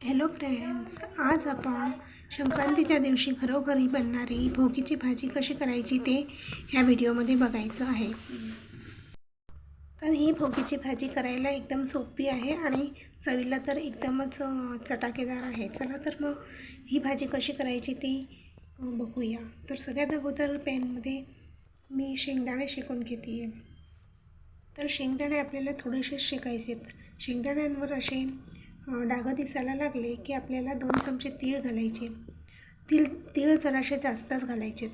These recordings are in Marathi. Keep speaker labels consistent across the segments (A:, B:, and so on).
A: हॅलो फ्रेंड्स आज आपण संक्रांतीच्या दिवशी घरोघरी बनणारी भोगीची भाजी कशी करायची ते ह्या व्हिडिओमध्ये बघायचं आहे. तर ही भोगीची भाजी करायला एकदम सोपी आहे आणि चवीला तर एकदमच चटाकेदार आहे. चला तर मग ही भाजी कशी करायची ती बघूया. तर सगळ्यात अगोदर पॅनमध्ये मी शेंगदाणे शेकून घेते तर शेंगदाणे आपल्याला थोडेसे शेकायचे आहेत शेंगदाण्यांवर असे डागं दिसायला लागले की आपल्याला दोन चमचे तीळ घालायचे. तीळ तीळ जरासे जास्तच घालायचे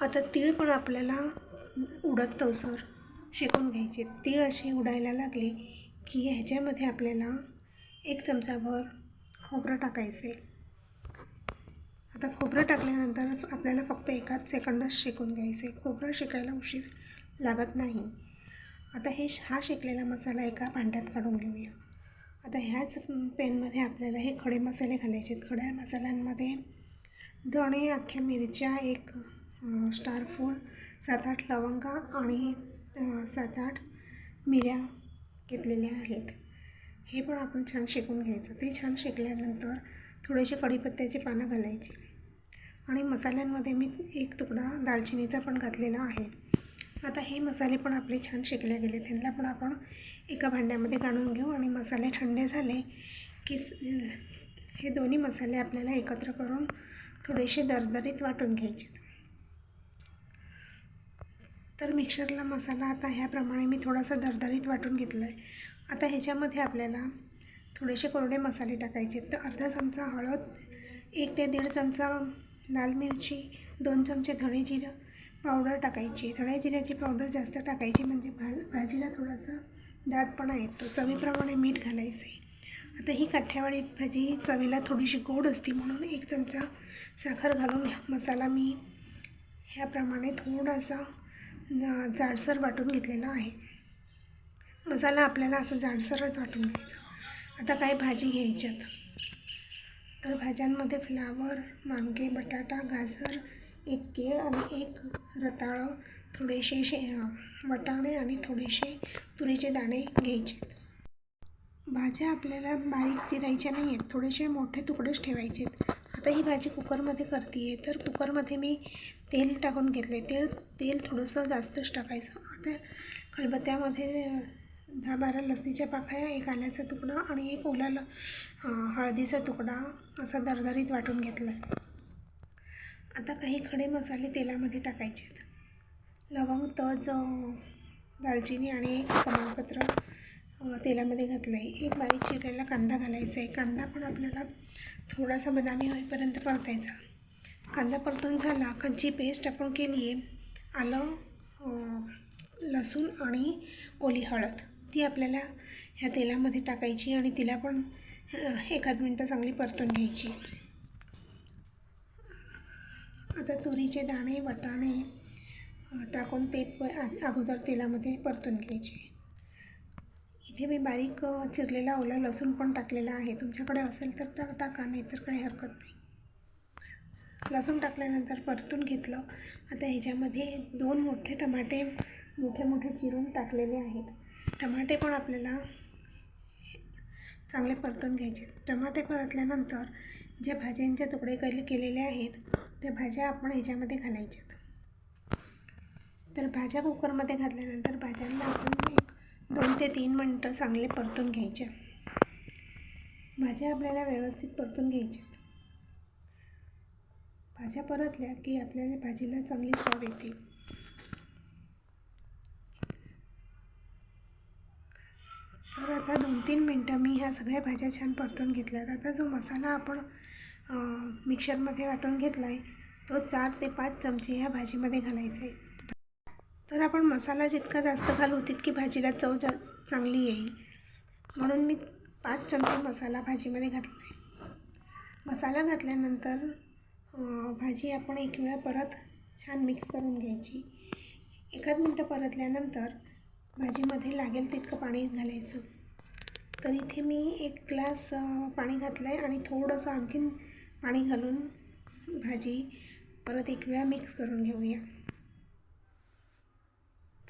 A: आता तीळ पण आपल्याला उडत तवसर शेकून घ्यायचे. तीळ असे उडायला लागले की ह्याच्यामध्ये आपल्याला एक चमचाभर खोबरं टाकायचे आता खोबरं टाकल्यानंतर आपल्याला फक्त एकाच सेकंदात शेकून घ्यायचे खोबरं शेकायला उशीर लागत नाही. आता हे हा शेकलेला मसाला एका भांड्यात काढून घेऊया. आता ह्याच पेनमध्ये आपल्याला हे खडे मसाले घालायचे आहेत. खड्या मसाल्यांमध्ये धणे अख्ख्या मिरच्या एक स्टारफूल सात आठ लवंगा आणि सात आठ मिऱ्या घेतलेल्या आहेत. हे पण आपण छान शेकून घ्यायचं. ते छान शेकल्यानंतर थोडेसे कढीपत्त्याची पानं घालायची. आणि मसाल्यांमध्ये मी एक तुकडा दालचिनीचा पण घातलेला आहे. आता हे मसाले पण आपले छान शेकले गेले. त्यांना पण आपण एका भांड्यामध्ये काढून घेऊ आणि मसाले थंडे झाले की हे दोन्ही मसाले आपल्याला एकत्र करून थोडेसे दरदरीत वाटून घ्यायचे. तर मिक्सरला मसाला आता ह्याप्रमाणे मी थोडासा दरदरीत वाटून घेतला आहे आता ह्याच्यामध्ये आपल्याला थोडेसे कोरडे मसाले टाकायचे. तर अर्धा चमचा हळद एक ते दीड चमचा लाल मिरची दोन चमचे धणे जिरं पावडर टाकायची थोड्या जिऱ्याची पावडर जास्त टाकायची म्हणजे भा भाजीला थोडासा दाटपणा येतो चवीप्रमाणे मीठ घालायचं आहे आता ही काठ्यावाडी भाजी चवीला थोडीशी गोड असते म्हणून एक चमचा साखर घालून मसाला मी ह्याप्रमाणे थोडासा जाडसर वाटून घेतलेला आहे. मसाला आपल्याला असं जाडसरच वाटून घ्यायचा. आता काही भाजी घ्यायच्यात? तर भाज्यांमध्ये फ्लावर वांगे बटाटा गाजर एक केळ आणि एक रताळं थोडेसे शे वटाणे आणि थोडेसे तुरीचे दाणे घ्यायचे. भाज्या आपल्याला बारीक चिरायच्या नाही आहेत थोडेसे मोठे तुकडेच ठेवायचे. आहेत आता ही भाजी कुकरमध्ये करते आहे तर कुकरमध्ये मी तेल टाकून घेतले तेल तेल थोडंसं जास्तच टाकायचं. आता खलबत्त्यामध्ये दहा बारा लसणीच्या पाकळ्या एक आल्याचा तुकडा आणि एक ओला ल हळदीचा तुकडा असा दरदरीत वाटून घेतला आहे आता काही खडे मसाले तेलामध्ये टाकायचे आहेत. लवंग तज दालचिनी आणि एक तमालपत्र तेलामध्ये घातलं आहे एक बारीक चिरलेला कांदा घालायचा आहे. कांदा पण आपल्याला थोडासा बदामी होईपर्यंत परतायचा. कांदा परतून झाला का जी पेस्ट आपण केली आहे आलं लसूण आणि ओली हळद ती आपल्याला ह्या तेलामध्ये टाकायची आणि तिला पण एखाद मिनटं चांगली परतून घ्यायची. आता तुरीचे दाणे वटाणे टाकून ते प आ- अगोदर तेलामध्ये परतून घ्यायचे. इथे मी बारीक चिरलेला ओला लसूण पण टाकलेला आहे. तुमच्याकडे असेल तर टा टाका नाही तर काही हरकत नाही. लसूण टाकल्यानंतर परतून घेतलं. आता ह्याच्यामध्ये दोन मोठे टमाटे मोठे मोठे चिरून टाकलेले आहेत. टमाटे पण आपल्याला चांगले परतून घ्यायचे. टमाटे परतल्यानंतर ज्या भाज्यांचे तुकडे केले केलेले आहेत त्या भाज्या आपण ह्याच्यामध्ये घालायच्यात. तर भाज्या कुकरमध्ये घातल्यानंतर भाज्यांना आपण एक दोन ते तीन मिनटं चांगले परतून घ्यायच्या भाज्या आपल्याला व्यवस्थित परतून घ्यायच्या भाज्या परतल्या की आपल्याला भाजीला चांगली चव येते. तर आता दोन तीन मिनटं मी ह्या सगळ्या भाज्या छान परतून घेतल्यात. आता जो मसाला आपण मिक्सरमध्ये वाटून घेतला आहे तो चार ते पाच चमचे ह्या भाजीमध्ये घालायचा आहे. तर आपण मसाला जितका जास्त घालू तितकी भाजीला चव जा चांगली येईल. म्हणून मी पाच चमचे मसाला भाजीमध्ये घातला आहे मसाला घातल्यानंतर भाजी आपण एक वेळा परत छान मिक्स करून घ्यायची. एखाद मिनटं परतल्यानंतर भाजीमध्ये लागेल तितकं पाणी घालायचं. तर इथे मी एक ग्लास पाणी घातलं आहे आणि थोडंसं आणखीन पाणी घालून भाजी परत एक वेळा मिक्स करून घेऊया.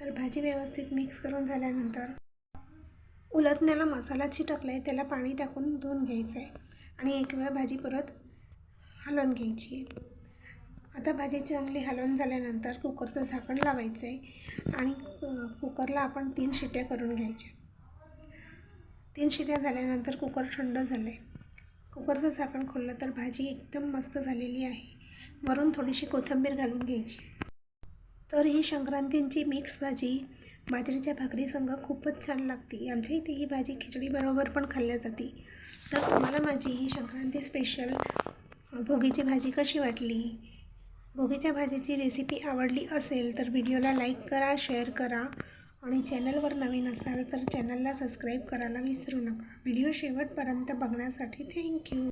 A: तर भाजी व्यवस्थित मिक्स करून झाल्यानंतर उलटण्याला मसाला चिटकला आहे त्याला पाणी टाकून धुवून घ्यायचं आहे आणि एक वेळा भाजी परत हलवून घ्यायची आहे. आता भाजी चांगली हलवून झाल्यानंतर कुकरचं झाकण लावायचं आहे आणि कुकरला आपण तीन शिट्या करून घ्यायच्या. तीन शिट्या झाल्यानंतर कुकर थंड झालं आहे कुकरचं झाकण खोललं तर भाजी एकदम मस्त झालेली आहे. वरून थोडीशी कोथिंबीर घालून घ्यायची. तर ही संक्रांतींची मिक्स भाजी बाजरीच्या भाकरीसंग खूपच छान लागते. आमच्या इथे ही भाजी खिचडीबरोबर पण खाल्ल्या जाते. तर तुम्हाला माझी ही संक्रांती स्पेशल भोगीची भाजी कशी वाटली? भोगीच्या भाजीची रेसिपी आवडली असेल तर व्हिडिओला लाईक करा शेअर करा. आणि चॅनलवर नवीन असाल तर चॅनलला सबस्क्राईब करायला विसरू नका. व्हिडिओ शेवटपर्यंत बघण्यासाठी थँक्यू.